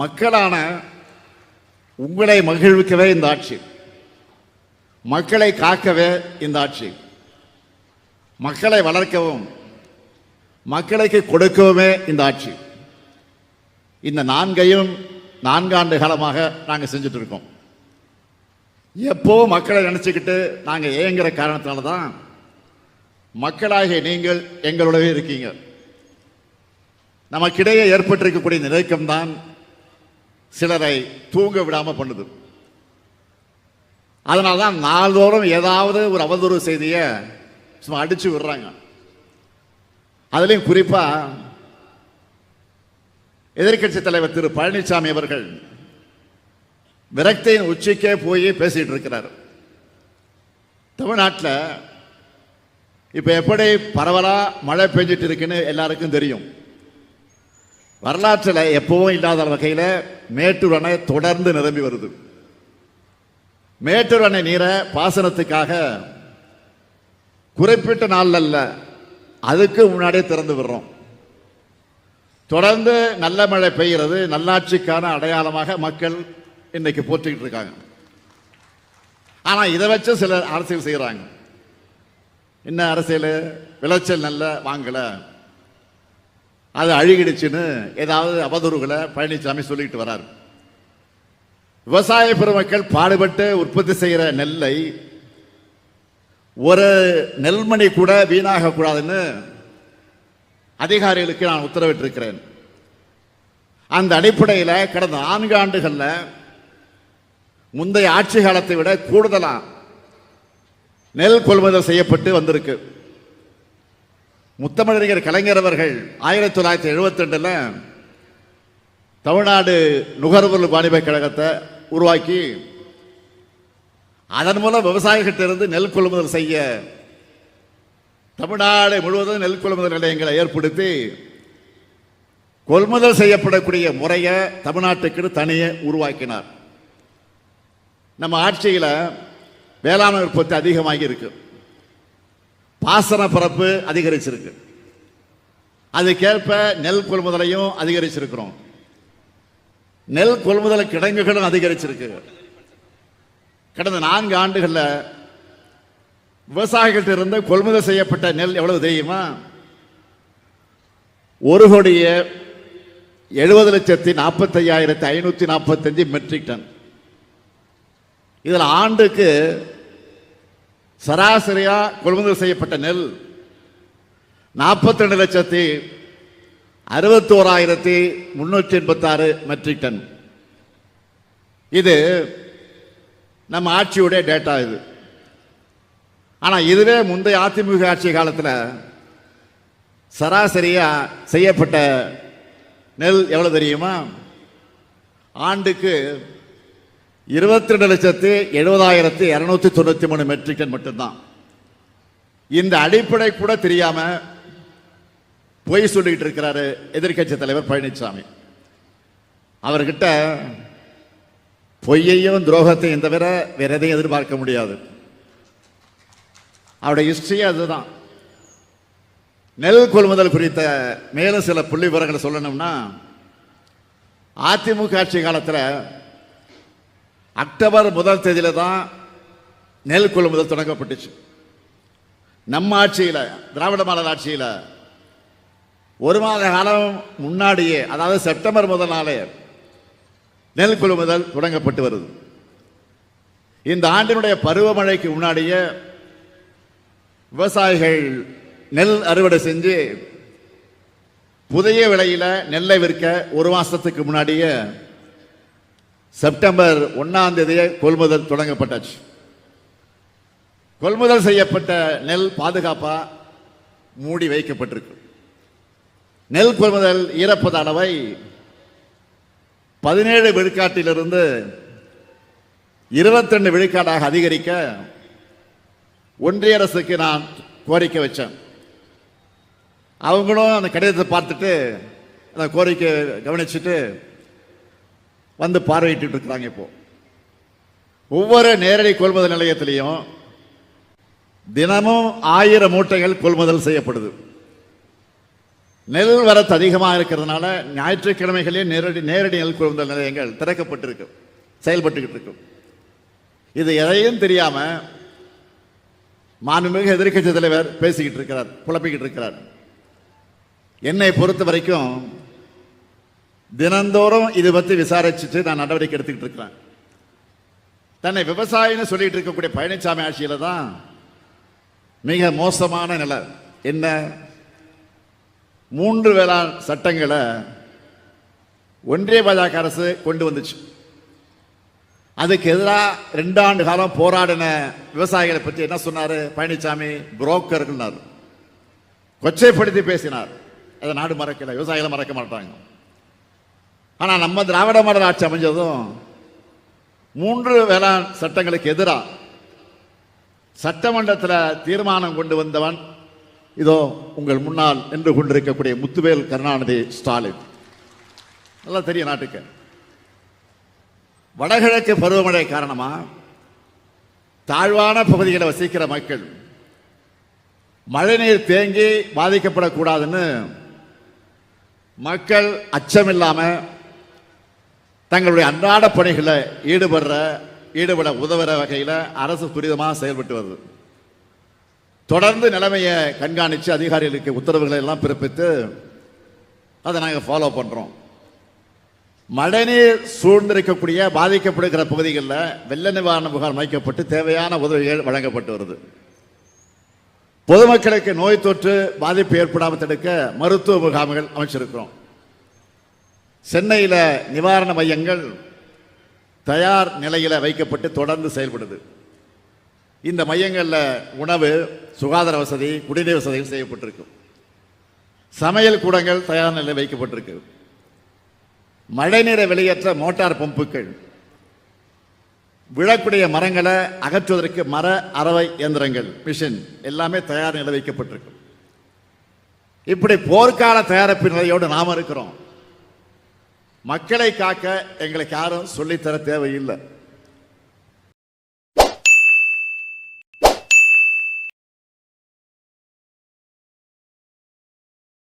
மக்களான உங்களை மகிழ்விக்கவே இந்த ஆட்சி. மக்களை காக்கவே இந்த ஆட்சி. மக்களை வளர்க்கவும் மக்களுக்கு கொடுக்கவுமே இந்த ஆட்சி. இந்த நான்கையும் நான்காண்டு காலமாக நாங்கள் செஞ்சுட்டு இருக்கோம் எப்போ மக்களை நினச்சிக்கிட்டு நாங்கள் ஏங்குற காரணத்தினால தான் மக்களாகிய நீங்கள் எங்களோடவே இருக்கீங்க. நமக்கிடையே ஏற்பட்டிருக்கக்கூடிய நிலைக்கம்தான் சிலரை தூங்க விடாம பண்ணுது. அதனால தான் நாள்தோறும் ஏதாவது ஒரு அவதூறு செய்தியை சும்மா அடிச்சு விடுறாங்க. அதுலேயும் குறிப்பா எதிர்க்கட்சி தலைவர் திரு பழனிசாமி அவர்கள் விரக்தியின் உச்சிக்கே போய் பேசிகிட்டு இருக்கிறார். தமிழ்நாட்டில் இப்போ எப்படி பரவலாக மழை பெஞ்சிட்டு இருக்குன்னு எல்லாருக்கும் தெரியும். வரலாற்றில் எப்பவும் இல்லாத வகையில் மேட்டூர் அணை தொடர்ந்து நிரம்பி வருது. மேட்டூர் அணை நீரை பாசனத்துக்காக குறிப்பிட்ட நாள் அல்ல அதுக்கு முன்னாடியே திறந்து விடுறோம். தொடர்ந்து நல்ல மழை பெய்கிறது நல்லாட்சிக்கான அடையாளமாக மக்கள் இன்னைக்கு போற்றிக்கிட்டு இருக்காங்க. ஆனா இதை வச்சு சிலர் அரசியல் செய்கிறாங்க என்ன அரசியல்? விளைச்சல் நல்ல வாங்கலை. அது அழுகிடுச்சுன்னு ஏதாவது அவதூறுகளை பழனிசாமி சொல்லிட்டு வராரு. விவசாய பெருமக்கள் பாடுபட்டு உற்பத்தி செய்கிற நெல்லை ஒரு நெல்மணி கூட வீணாக கூடாதுன்னு அதிகாரிகளுக்கு நான் உத்தரவிட்டிருக்கிறேன். அந்த அடிப்படையில் கடந்த நான்கு ஆண்டுகளில் முந்தைய ஆட்சி காலத்தை விட கூடுதலாக நெல் கொள்முதல் செய்யப்பட்டு வந்திருக்கு. முத்தமிழறிஞர் கலைஞர் அவர்கள் ஆயிரத்தி தொள்ளாயிரத்தி எழுபத்தி ரெண்டில் தமிழ்நாடு நுகர்வோர் வாணிப கழகத்தை உருவாக்கி அதன் மூலம் விவசாயிகிட்ட இருந்து நெல் கொள்முதல் செய்ய தமிழ்நாடு முழுவதும் நெல் கொள்முதல் நிலையங்களை ஏற்படுத்தி கொள்முதல் செய்யப்படக்கூடிய முறையை தமிழ்நாட்டுக்கு தனியே உருவாக்கினார். நம்ம ஆட்சியில் வேளாண் உற்பத்தி அதிகமாகி இருக்குது பாசன பரப்பு அதிகரிச்சிருக்கு. அதுக்கேற்ப நெல் கொள்முதலையும் அதிகரிச்சிருக்கிறோம். நெல் கொள்முதல் கிடங்குகளும் அதிகரிச்சிருக்கு. கடந்த நான்கு ஆண்டுகளில் விவசாயிகள்கிட்ட இருந்து கொள்முதல் செய்யப்பட்ட நெல் எவ்வளவு தெரியுமா? ஒரு கோடிய எழுபது லட்சத்தி நாற்பத்தையாயிரத்தி ஐநூற்றி நாற்பத்தஞ்சு மெட்ரிக் டன். இதில் ஆண்டுக்கு சராசரியா கொள்முதல் செய்யப்பட்ட நெல் நாற்பத்தி ரெண்டு லட்சத்தி அறுபத்தோராயிரத்தி முன்னூற்றி எண்பத்தாறு மெட்ரிக் டன் இது நம்ம ஆட்சியுடைய டேட்டா இது. ஆனால் இதுவே முந்தைய அதிமுக ஆட்சி காலத்தில் சராசரியாக செய்யப்பட்ட நெல் எவ்வளோ தெரியுமா? ஆண்டுக்கு இருபத்தி ரெண்டு லட்சத்து எழுபதாயிரத்தி இரநூத்தி தொண்ணூத்தி மூணு மெட்ரிக் டன் மட்டும்தான். இந்த அடிப்படை கூட தெரியாம பொய் சொல்லிக்கிட்டு இருக்கிறாரு எதிர்க்கட்சி தலைவர் பழனிசாமி அவர்கிட்ட பொய்யையும் துரோகத்தையும் தவிர வேற எதையும் எதிர்பார்க்க முடியாது. அவருடைய ஹிஸ்டரியே அதுதான். நெல் கொள்முதல் குறித்த மேலும் சில புள்ளி விவரங்களை சொல்லணும்னா அதிமுக ஆட்சி காலத்தில் அக்டோபர் முதல் தேதியில் தான் நெல் கொள்முதல் தொடங்கப்பட்டுச்சு. நம்ம ஆட்சியில் திராவிட மாடல் ஆட்சியில் ஒரு மாத காலம் முன்னாடியே அதாவது செப்டம்பர் முதல் நாளே நெல் கொள்முதல் தொடங்கப்பட்டு வருது. இந்த ஆண்டினுடைய பருவமழைக்கு முன்னாடியே விவசாயிகள் நெல் அறுவடை செஞ்சு புதிய விலையில் நெல்லை விற்க ஒரு மாதத்துக்கு முன்னாடியே செப்டம்பர் ஒன்னாம் தேதியே கொள்முதல் தொடங்கப்பட்டாச்சு. கொள்முதல் செய்யப்பட்ட நெல் பாதுகாப்பா மூடி வைக்கப்பட்டிருக்கு. நெல் கொள்முதல் ஈரப்பத அளவை பதினேழு விழுக்காட்டிலிருந்து இருபத்தெண்டு விழுக்காடாக அதிகரிக்க ஒன்றிய அரசுக்கு நான் கோரிக்கை வச்சேன். அவங்களும் அந்த கடிதத்தை பார்த்துட்டு அந்த கோரிக்கை கவனிச்சுட்டு வந்து பார்வையிட்டு இருக்கிறாங்க இப்போ. ஒவ்வொரு நேரடி கொள்முதல் நிலையத்திலையும் தினமும் ஆயிரம் மூட்டைகள் கொள்முதல் செய்யப்படுது. நெல் வரத்து அதிகமாக இருக்கிறதுனால ஞாயிற்றுக்கிழமைகளே நேரடி நேரடி நெல் கொள்முதல் நிலையங்கள் திறக்கப்பட்டிருக்கு செயல்பட்டுக்கிட்டு இருக்கும் இது எதையும் தெரியாம மாண்புமிகு எதிர்கட்சி தலைவர் பேசிக்கிட்டு இருக்கிறார் புலப்பிக்கிட்டு இருக்கிறார். என்னை பொறுத்த வரைக்கும் தினந்தோறும் இதை பற்றி விசாரிச்சுட்டு நான் நடவடிக்கை எடுத்துக்கிட்டு இருக்கிறேன். தன்னை விவசாயின்னு சொல்லிட்டு இருக்கக்கூடிய பழனிசாமி ஆட்சியில் தான் மிக மோசமான நிலை. என்ன? மூன்று வேளாண் சட்டங்களை ஒன்றிய பாஜக அரசு கொண்டு வந்துச்சு. அதுக்கு எதிராக ரெண்டாண்டு காலம் போராடின விவசாயிகளை பற்றி என்ன சொன்னார்? பழனிசாமி புரோக்கர்கள்னார் கொச்சைப்படுத்தி பேசினார். அதை நாடு மறக்கல விவசாயிகளை மறக்க மாட்டாங்க. ஆனால் நம்ம திராவிட மாடல் ஆட்சி அமைஞ்சதும் மூன்று வேளாண் சட்டங்களுக்கு எதிராக சட்டமன்றத்தில் தீர்மானம் கொண்டு வந்தவன் இதோ உங்கள் முன்னால் நின்று கொண்டிருக்கக்கூடிய முத்துவேல் கருணாநிதி ஸ்டாலின். நல்லா தெரியும் நாட்டுக்கு. வடகிழக்கு பருவமழை காரணமாக தாழ்வான பகுதிகளை வசிக்கிற மக்கள் மழைநீர் தேங்கி பாதிக்கப்படக்கூடாதுன்னு மக்கள் அச்சமில்லாமல் தங்களுடைய அன்றாட பணிகளை ஈடுபடுற ஈடுபட உதவுற வகையில் அரசு துரிதமாக செயல்பட்டு வருது. தொடர்ந்து நிலைமையை கண்காணித்து அதிகாரிகளுக்கு உத்தரவுகளை எல்லாம் பிறப்பித்து அதை நாங்கள் ஃபாலோ பண்ணுறோம் மழைநீர் சூழ்ந்திருக்கக்கூடிய பாதிக்கப்படுகிற பகுதிகளில் வெள்ள நிவாரண முகாம் அமைக்கப்பட்டு தேவையான உதவிகள் வழங்கப்பட்டு வருது. பொதுமக்களுக்கு நோய் தொற்று பாதிப்பு ஏற்படாமல் தடுக்க மருத்துவ முகாம்கள் அமைச்சிருக்கிறோம். சென்னையில் நிவாரண மையங்கள் தயார் நிலையில் வைக்கப்பட்டு தொடர்ந்து செயல்படுது. இந்த மையங்களில் உணவு சுகாதார வசதி குடிநீர் வசதிகள் செய்யப்பட்டிருக்கு. சமையல் கூடங்கள் தயார் நிலையில் வைக்கப்பட்டிருக்கு. மழைநீரை வெளியேற்ற மோட்டார் பம்புகள். விழக்கூடிய மரங்களை அகற்றுவதற்கு மர அறவை இயந்திரங்கள் மிஷின் எல்லாமே தயார் நிலை வைக்கப்பட்டிருக்கு. இப்படி போர்க்கால தயாரிப்பு நிலையோடு நாம இருக்கிறோம். மக்களை காக்க எங்களுக்கு யாரும் சொல்லித்தர தேவையில்லை.